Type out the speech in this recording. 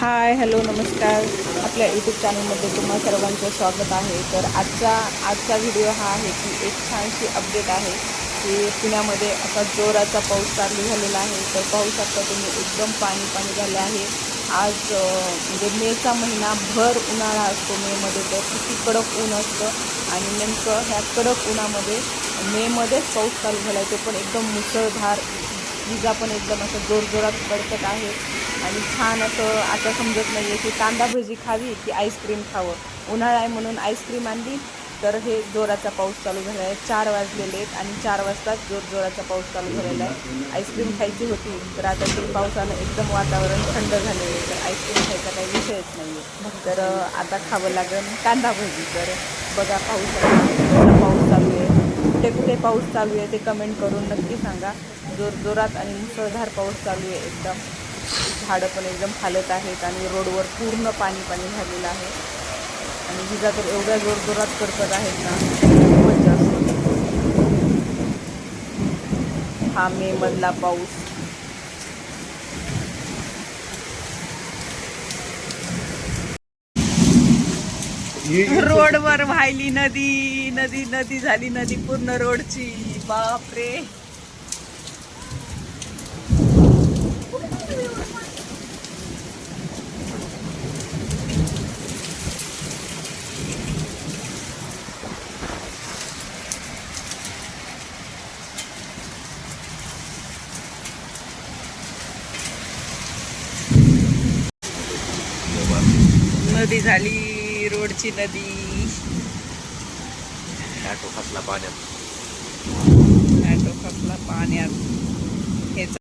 Hi hello नमस्कार. आपल्या YouTube चॅनलमध्ये तुम्हा सर्वांचं स्वागत आहे. तर आजचा आजचा व्हिडिओ हा आहे की एक छानशी अपडेट आहे की पुण्यामध्ये आता जोराचा पाऊस चालू झालेला आहे. तर पाहू शकता तुम्ही एकदम पाणी पाणी झालं आहे. आज म्हणजे मेचा महिना भर उन्हाळा असतो मेमध्ये तर किती कडक ऊन असतं आणि नेमकं ह्या कडक उन्हामध्ये मेमध्येच पाऊस चालू झाला आहे तो पण एकदम मुसळधार विजा पण एकदम असं जोरजोरात पडकत आहे. आणि छान असं आता समजत नाही आहे की कांदा भजी खावी की आईस्क्रीम खावं. उन्हाळा आहे म्हणून आईस्क्रीम आणली तर हे जोराचा पाऊस चालू झाला आहे. चार वाजलेले आहेत आणि चार वाजताच जोर जोराचा पाऊस चालू झालेला आहे. आईस्क्रीम खायची होती तर आता ते पावसानं एकदम वातावरण थंड झालेलं आहे. तर आईस्क्रीम खायचा काही विषयच नाही आहे तर आता खावं लागेल कांदा भजी. तर बघा पाऊस पाऊस चालू आहे. कुठे कुठे पाऊस चालू आहे ते कमेंट करून नक्की सांगा. जोर जोरात आणि मुसळधार पाऊस चालू आहे. एकदम झाडं पण एकदम हालत आहेत आणि रोडवर पूर्ण पाणी पाणी झालेलं आहे. आणि विजा तर एवढ्या जोर जोरात आहेत ना खूपच जास्त. हा मे मधला पाऊस. रोडवर व्हायली नदी नदी नदी झाली नदी पूर्ण रोडची. बापरे. नदी झाली. रोडची नदी. ऑटो फसला पाण्यात. ॲटो खचला पाण्यात.